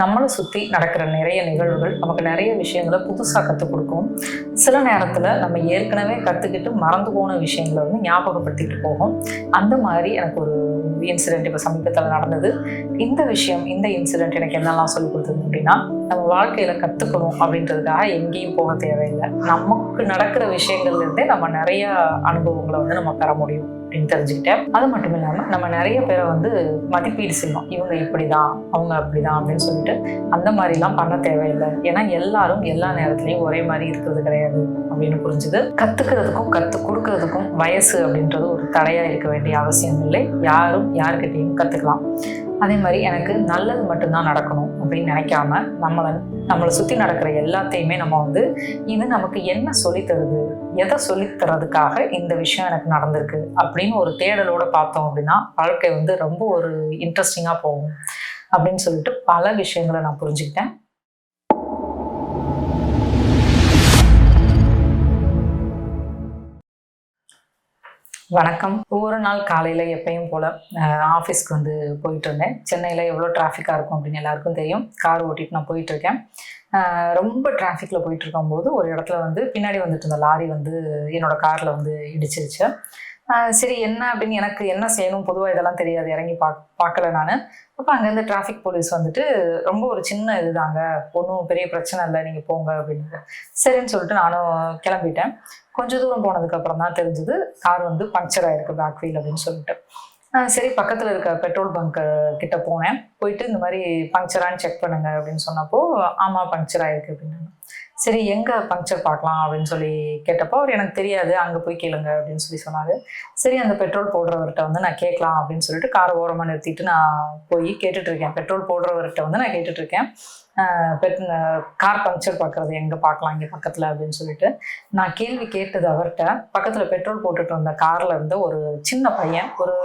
நம்மளை சுற்றி நடக்கிற நிறைய நிகழ்வுகள் நமக்கு நிறைய விஷயங்களை புதுசாக கற்றுக் கொடுக்கும். சில நேரத்தில் நம்ம ஏற்கனவே கற்றுக்கிட்டு மறந்து போன விஷயங்களை வந்து ஞாபகப்படுத்திக்கிட்டு போகும். அந்த மாதிரி எனக்கு ஒரு இன்சிடென்ட் இப்போ சமீபத்தில் நடந்தது. இந்த விஷயம் இந்த இன்சிடென்ட் எனக்கு என்னெல்லாம் சொல்லி கொடுத்தது அப்படின்னா நம்ம வாழ்க்கையில் கற்றுக்கணும் அப்படின்றதுக்காக எங்கேயும் போக தேவையில்லை. நமக்கு நடக்கிற விஷயங்கள்லேருந்தே நம்ம நிறைய அனுபவங்களை வந்து நம்ம பெற முடியும். அப்படின்னு தெரிஞ்சுக்கிட்டேன். அது மட்டும் இல்லாமல் நம்ம நிறைய பேரை வந்து மதிப்பீடு செய்யணும். இவங்க இப்படி தான் அவங்க அப்படி தான் அப்படின்னு சொல்லிட்டு அந்த மாதிரிலாம் பண்ண தேவையில்லை. ஏன்னா எல்லாரும் எல்லா நேரத்துலையும் ஒரே மாதிரி இருக்கிறது கிடையாது அப்படின்னு புரிஞ்சுது. கற்றுக்கிறதுக்கும் கற்றுக் கொடுக்கறதுக்கும் வயசு அப்படின்றது ஒரு தடையாக இருக்க வேண்டிய அவசியம் இல்லை. யாரும் யாருக்கிட்டையும் கற்றுக்கலாம் அதே மாதிரி எனக்கு நல்லது மட்டும்தான் நடக்கணும் அப்படின்னு நினைக்காம நம்மளை நம்மளை சுற்றி நடக்கிற எல்லாத்தையுமே நம்ம வந்து இது நமக்கு என்ன சொல்லி தருது? எதை சொல்லித் தர்றதுக்காக இந்த விஷயம் எனக்கு நடந்திருக்கு? அப்படின்னு ஒரு தேடலோட பார்த்தோம் அப்படின்னா வாழ்க்கை வந்து ரொம்ப ஒரு இன்ட்ரெஸ்டிங்காக போகும் அப்படின்னு சொல்லிட்டு பல விஷயங்களை நான் புரிஞ்சுக்கிட்டேன். வணக்கம். ஒவ்வொரு நாள் காலையில் எப்பயும் போல் ஆஃபீஸ்க்கு வந்து போயிட்டு இருந்தேன் சென்னையில் எவ்வளோ டிராஃபிக்காக இருக்கும் அப்படின்னு எல்லாருக்கும் தெரியும். கார் ஓட்டிட்டு நான் போயிட்டுருக்கேன். ரொம்ப டிராஃபிக்கில் போயிட்டு இருக்கும்போது ஒரு இடத்துல வந்து பின்னாடி வந்துட்டு இருந்த லாரி வந்து என்னோட காரில் வந்து இடிச்சிருச்சு. சரி என்ன அப்படின்னு எனக்கு என்ன செய்யணும்? பொதுவாக இதெல்லாம் தெரியாது. இறங்கி பாக் பார்க்கல நான். அப்போ அங்கேருந்து டிராஃபிக் போலீஸ் வந்துட்டு ரொம்ப ஒரு சின்ன இதுதாங்க. ஒன்றும் பெரிய பிரச்சனை இல்லை. நீங்கள் போங்க அப்படின்னு. சரின்னு சொல்லிட்டு நானும் கிளம்பிட்டேன். கொஞ்ச தூரம் போனதுக்கு அப்புறம் தான் தெரிஞ்சது கார் வந்து பங்க்சர் ஆயிருக்கு பேக் வீல் அப்படின்னு சொல்லிட்டு. சரி பக்கத்தில் இருக்க பெட்ரோல் பங்க் கிட்ட போனேன். போயிட்டு இந்த மாதிரி பங்க்சரான்னு செக் பண்ணுங்க அப்படின்னு சொன்னப்போ ஆமாம் பங்க்சர் ஆயிருக்கு அப்படின்னு சரி எங்கே பங்க்சர் பார்க்கலாம் அப்படின்னு சொல்லி கேட்டப்போ அவர் எனக்கு தெரியாது அங்கே போய் கேளுங்க அப்படின்னு சொல்லி சொன்னார். சரி அந்த பெட்ரோல் போடுறவர்கிட்ட வந்து நான் கேட்கலாம் அப்படின்னு சொல்லிட்டு காரை ஓரமாக நிறுத்திட்டு நான் போய் கேட்டுட்டு இருக்கேன். பெட்ரோல் போடுறவர்கிட்ட வந்து நான் கேட்டுட்ருக்கேன் பெட் கார் பங்க்சர் பார்க்குறது எங்கே பார்க்கலாம் இங்கே பக்கத்தில் அப்படின்னு சொல்லிட்டு நான் கேள்வி கேட்டது அவர்கிட்ட. பக்கத்தில் பெட்ரோல் போட்டுட்டு வந்த காரில் இருந்து ஒரு சின்ன பையன் ஒரு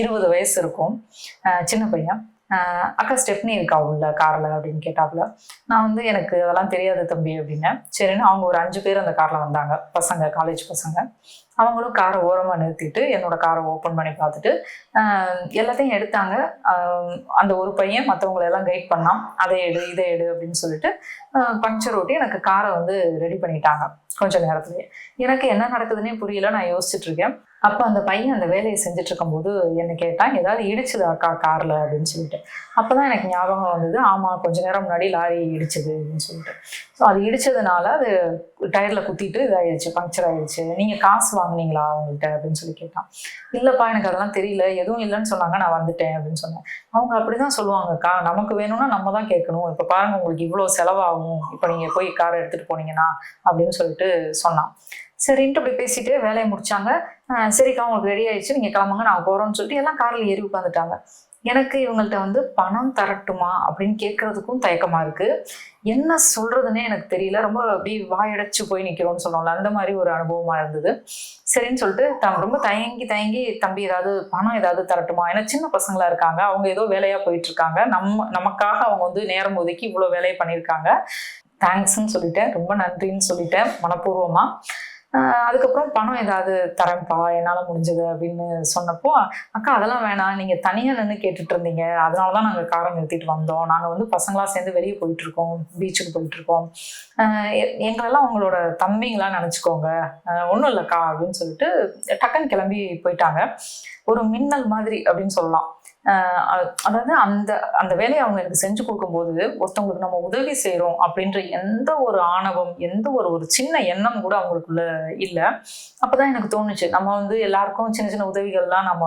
இருபது வயசு இருக்கும். சின்ன பையன். அக்கா ஸ்டெப்னி இருக்கா உள்ள காரில் அப்படின்னு கேட்டாப்புல நான் வந்து எனக்கு அதெல்லாம் தெரியாது தம்பி அப்படின்னேன் சரின்னு அவங்க ஒரு அஞ்சு பேர் அந்த காரில் வந்தாங்க. பசங்க காலேஜ் பசங்க. அவங்களும் காரை ஓரமாக நிறுத்திட்டு என்னோட காரை ஓப்பன் பண்ணி பார்த்துட்டு எல்லாத்தையும் எடுத்தாங்க. அந்த ஒரு பையன் மற்றவங்களெல்லாம் கைட் பண்ணான். அதை எடு இதை எடு அப்படின்னு சொல்லிட்டு பங்க்சர் ஓட்டி எனக்கு காரை வந்து ரெடி பண்ணிட்டாங்க கொஞ்ச நேரத்துலயே. எனக்கு என்ன நடக்குதுன்னே புரியல நான் யோசிச்சுட்டு இருக்கேன். அப்போ அந்த பையன் அந்த வேலையை செஞ்சுட்டு இருக்கும்போது என்னை கேட்டான் ஏதாவது இடிச்சுது அக்கா காரில்? அப்படின்னு சொல்லிட்டு. அப்போ தான் எனக்கு ஞாபகம் வந்தது ஆமாம் கொஞ்ச நேரம் முன்னாடி லாரி இடிச்சுது அப்படின்னு சொல்லிட்டு. ஸோ அது இடிச்சதுனால அது டயரில் குத்திட்டு இதாகிடுச்சு பங்க்சர் ஆகிடுச்சு நீங்கள் காசு வாங்குனீங்களா அவங்கள்ட்ட அப்படின்னு சொல்லி கேட்டான். இல்லைப்பா எனக்கு அதெல்லாம் தெரியல எதுவும் இல்லைன்னு சொன்னாங்க நான் வந்துட்டேன் அப்படின்னு சொன்னேன். அவங்க அப்படி தான் சொல்லுவாங்கக்கா நமக்கு வேணும்னா நம்ம தான் கேட்கணும். இப்போ பாருங்க உங்களுக்கு இவ்வளோ செலவாகும். இப்போ நீங்கள் போய் காரை எடுத்துகிட்டு போனீங்கன்னா அப்படின்னு சொல்லிட்டு சொன்னான். சரின்ட்டு அப்படி பேசிட்டு வேலையை முடிச்சாங்க. சரிக்கா உங்களுக்கு ரெடி ஆயிடுச்சு. நீங்கள் கிளம்புங்க நான் போகிறோம்னு சொல்லிட்டு எல்லாம் காரில் ஏறி உட்காந்துட்டாங்க எனக்கு இவங்கள்ட்ட வந்து பணம் தரட்டுமா அப்படின்னு கேட்கறதுக்கும் தயக்கமா இருக்கு. என்ன சொல்றதுன்னே எனக்கு தெரியல. ரொம்ப அப்படி வாயடைச்சு போய் நிக்கிறோம்னு சொல்லுவோம்ல அந்த மாதிரி ஒரு அனுபவமா இருந்தது. சரின்னு சொல்லிட்டு தம் ரொம்ப தயங்கி தயங்கி தம்பி ஏதாவது பணம் ஏதாவது தரட்டுமா? ஏன்னா சின்ன பசங்களா இருக்காங்க. அவங்க ஏதோ வேலையா போயிட்டு இருக்காங்க நம்ம நமக்காக அவங்க வந்து நேரம் ஒதுக்கி இவ்வளோ வேலையை பண்ணியிருக்காங்க. தேங்க்ஸ்ன்னு சொல்லிட்டேன். ரொம்ப நன்றின்னு சொல்லிட்டேன். மனப்பூர்வமா. அதுக்கப்புறம் பணம் ஏதாவது தரேன்ப்பா என்னால் முடிஞ்சது அப்படின்னு சொன்னப்போ அக்கா அதெல்லாம் வேணாம். நீங்கள் தனியாக நின்று கேட்டுட்டு இருந்தீங்க. அதனால தான் நாங்கள் காரை நிறுத்திட்டு வந்தோம். நாங்கள் வந்து பசங்களாம் சேர்ந்து வெளியே போயிட்டுருக்கோம் பீச்சுக்கு போயிட்டுருக்கோம் எங்களெல்லாம் உங்களோட தம்பிங்களாம் நினச்சிக்கோங்க. ஒன்றும் இல்லைக்கா அப்படின்னு சொல்லிட்டு டக்குன்னு கிளம்பி போயிட்டாங்க. ஒரு மின்னல் மாதிரி அப்படின்னு சொல்லலாம். அதாவது அந்த அந்த வேலையை அவங்க எனக்கு செஞ்சு கொடுக்கும்போது ஒருத்தவங்களுக்கு நம்ம உதவி செய்கிறோம் அப்படின்ற எந்த ஒரு ஆணவம் எந்த ஒரு ஒரு சின்ன எண்ணம் கூட அவங்களுக்குள்ள இல்லை. அப்போதான் எனக்கு தோணுச்சு. நம்ம வந்து எல்லாருக்கும் சின்ன சின்ன உதவிகள்லாம் நம்ம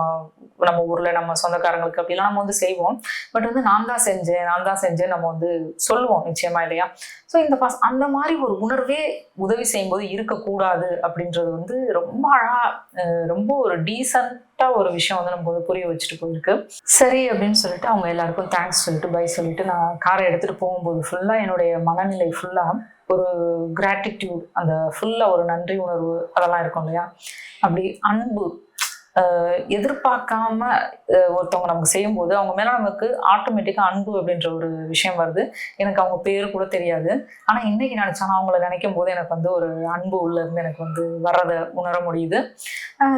நம்ம ஊரில் நம்ம சொந்தக்காரங்களுக்கு அப்படிலாம் நம்ம வந்து செய்வோம். பட் வந்து நான் தான் செஞ்சேன் நான் தான் செஞ்சேன் நம்ம வந்து சொல்லுவோம் நிச்சயமா இல்லையா? ஸோ இந்த பஸ் அந்த மாதிரி ஒரு உணர்வே உதவி செய்யும்போது இருக்கக்கூடாது அப்படின்றது வந்து ரொம்ப அழகா ரொம்ப ஒரு கரெக்டாக ஒரு விஷயம் வந்து நம்ம வந்து புரிய வச்சுட்டு போயிருக்கு. சரி அப்படின்னு சொல்லிட்டு அவங்க எல்லாருக்கும் தேங்க்ஸ் சொல்லிட்டு பை சொல்லிட்டு நான் காரை எடுத்துகிட்டு போகும்போது ஃபுல்லாக என்னுடைய மனநிலை ஃபுல்லாக ஒரு கிராட்டிடியூட் அந்த ஃபுல்லாக ஒரு நன்றி உணர்வு அதெல்லாம் இருக்கும் இல்லையா? அப்படி அன்பு எதிர்பார்க்காம ஒருத்தவங்க நமக்கு செய்யும்போது அவங்க மேலே நமக்கு ஆட்டோமேட்டிக்காக அன்பு அப்படின்ற ஒரு விஷயம் வருது. எனக்கு அவங்க பேர் கூட தெரியாது. ஆனால் இன்னைக்கு நினச்சாலும் அவங்கள நினைக்கும் போது எனக்கு வந்து ஒரு அன்பு உள்ளேருந்து எனக்கு வந்து வர்றதை உணர முடியுது.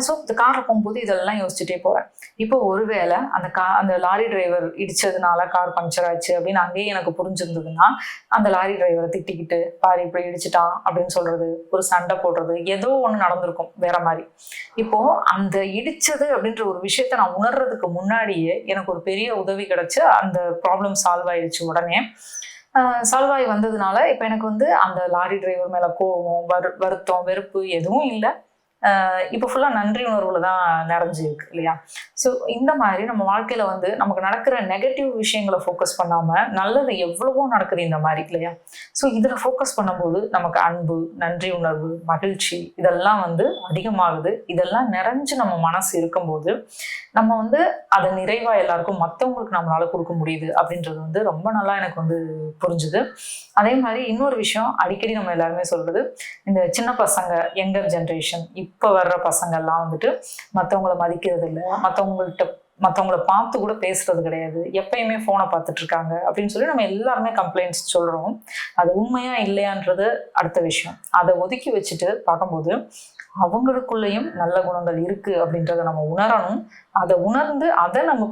ஸோ இந்த காரில் போகும்போது இதெல்லாம் யோசிச்சுட்டே போவேன். இப்போ ஒருவேளை அந்த கா அந்த லாரி டிரைவர் இடிச்சதுனால கார் பஞ்சர் ஆச்சு அப்படின்னு அங்கேயே எனக்கு புரிஞ்சிருந்ததுன்னா அந்த லாரி டிரைவரை திட்டிக்கிட்டு பாரு இப்படி இடிச்சிட்டான் அப்படின்னு சொல்றது ஒரு சண்டை போடுறது ஏதோ ஒன்று நடந்திருக்கும் வேற மாதிரி. இப்போ அந்த இடிச்சது அப்படின்ற ஒரு விஷயத்த நான் உணர்றதுக்கு முன்னாடியே எனக்கு ஒரு பெரிய உதவி கிடைச்சு அந்த ப்ராப்ளம் சால்வ் ஆயிடுச்சு உடனே. சால்வ் ஆகி வந்ததுனால இப்போ எனக்கு வந்து அந்த லாரி டிரைவர் மேலே கோபம் வரு வருத்தம் வெறுப்பு எதுவும் இல்லை. இப்போ ஃபுல்லாக நன்றி உணர்வுல தான் நிறைஞ்சு இருக்கு இல்லையா? ஸோ இந்த மாதிரி நம்ம வாழ்க்கையில் வந்து நமக்கு நடக்கிற நெகட்டிவ் விஷயங்களை ஃபோக்கஸ் பண்ணாமல் நல்லது எவ்வளவோ நடக்குது இந்த மாதிரி இல்லையா? ஸோ இதில் ஃபோக்கஸ் பண்ணும்போது நமக்கு அன்பு நன்றி உணர்வு மகிழ்ச்சி இதெல்லாம் வந்து அதிகமாகுது. இதெல்லாம் நிறைஞ்சு நம்ம மனசு இருக்கும்போது நம்ம வந்து அதை நிறைவாக எல்லாருக்கும் மற்றவங்களுக்கு நம்மளால கொடுக்க முடியுது அப்படின்றது வந்து ரொம்ப நல்லா எனக்கு வந்து புரிஞ்சுது. அதே மாதிரி இன்னொரு விஷயம் அடிக்கடி நம்ம எல்லாருமே சொல்றது இந்த சின்ன பசங்க யங்கர் ஜென்ரேஷன் இப்போ இப்போ வர்ற பசங்கள்லாம் வந்துட்டு மற்றவங்கள மதிக்கிறது இல்லை மற்றவங்கள்ட்ட மற்றவங்கள பார்த்து கூட பேசுறது கிடையாது. எப்பயுமே ஃபோனை பார்த்துட்டு இருக்காங்க. அப்படின்னு சொல்லி நம்ம எல்லாருமே கம்ப்ளைண்ட்ஸ் சொல்கிறோம் அது உண்மையா இல்லையான்றது அடுத்த விஷயம். அதை ஒதுக்கி வச்சுட்டு பார்க்கும்போது அவங்களுக்குள்ளேயும் நல்ல குணங்கள் இருக்கு அப்படின்றத நம்ம உணரணும். அதை உணர்ந்து அதை நம்ம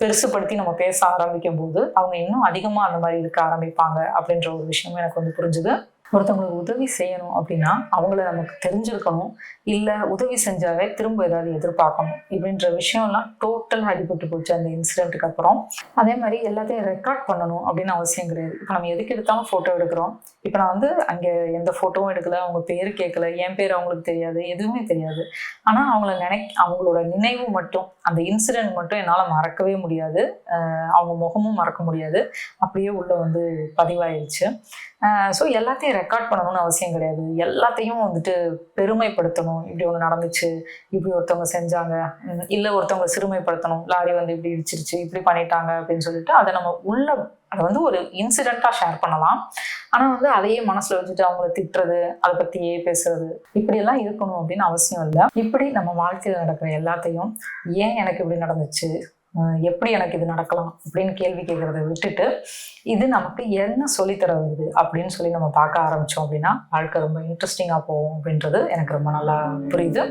பெருசுப்படுத்தி நம்ம பேச ஆரம்பிக்கும் போது அவங்க இன்னும் அதிகமாக அந்த மாதிரி இருக்க ஆரம்பிப்பாங்க அப்படின்ற ஒரு விஷயம் எனக்கு வந்து புரிஞ்சுது. ஒருத்தவங்களுக்கு உதவி செய்யணும் அப்படின்னா அவங்கள நமக்கு தெரிஞ்சிருக்கணும். இல்லை உதவி செஞ்சாவே திரும்ப ஏதாவது எதிர்பார்க்கணும். இப்படின்ற விஷயம்லாம் டோட்டலாக அடிபட்டு போச்சு அந்த இன்சிடென்ட்டுக்கு அப்புறம். அதே மாதிரி எல்லாத்தையும் ரெக்கார்ட் பண்ணணும் அப்படின்னு அவசியம் கிடையாது. இப்போ நம்ம எதுக்கு எடுத்தாலும் ஃபோட்டோ எடுக்கிறோம். இப்போ நான் வந்து அங்கே எந்த ஃபோட்டோவும் எடுக்கல அவங்க பேர் கேட்கல என் பேர் அவங்களுக்கு தெரியாது எதுவுமே தெரியாது. ஆனால் அவங்கள நினை அவங்களோட நினைவு மட்டும் அந்த இன்சிடென்ட் மட்டும் என்னால் மறக்கவே முடியாது. அவங்க முகமும் மறக்க முடியாது. அப்படியே உள்ளே வந்து பதிவாயிடுச்சு ஸோ எல்லாத்தையும் ரெக்கார்ட் பண்ணணும்னு அவசியம் கிடையாது. எல்லாத்தையும் வந்துட்டு பெருமைப்படுத்தணும். இப்படி ஒன்று நடந்துச்சு இப்படி ஒருத்தவங்க செஞ்சாங்க இல்லை ஒருத்தவங்க சிறுமைப்படுத்தணும் லாரி வந்து இப்படி இடிச்சிருச்சு இப்படி பண்ணிட்டாங்க அப்படின்னு சொல்லிட்டு அதை நம்ம உள்ள அதை வந்து ஒரு இன்சிடெண்ட்டாக ஷேர் பண்ணலாம். ஆனால் வந்து அதையே மனசில் வச்சுட்டு அவங்கள திட்டுறது அதை பற்றியே பேசுறது இப்படியெல்லாம் இருக்கணும் அப்படின்னு அவசியம் இல்லை. இப்படி நம்ம வாழ்க்கையில் நடக்கிற எல்லாத்தையும் ஏன் எனக்கு இப்படி நடந்துச்சு எப்படி எனக்கு இது நடக்கலாம் அப்படின்னு கேள்வி கேட்கறத விட்டுட்டு இது நமக்கு என்ன சொல்லித்தர வருது அப்படின்னு சொல்லி நம்ம பார்க்க ஆரம்பிச்சோம் அப்படின்னா வாழ்க்கை ரொம்ப இன்ட்ரெஸ்டிங்காக போகும் அப்படின்றது எனக்கு ரொம்ப நல்லா புரியுது.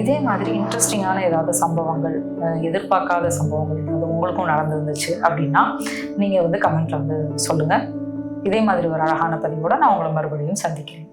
இதே மாதிரி இன்ட்ரெஸ்டிங்கான ஏதாவது சம்பவங்கள் எதிர்பார்க்காத சம்பவங்கள் ஏதாவது உங்களுக்கும் நடந்துருந்துச்சு அப்படின்னா நீங்கள் வந்து கமெண்ட்ல வந்து சொல்லுங்கள் இதே மாதிரி ஒரு அழகான பதிவோட நான் உங்களை மறுபடியும் சந்திக்கிறேன்.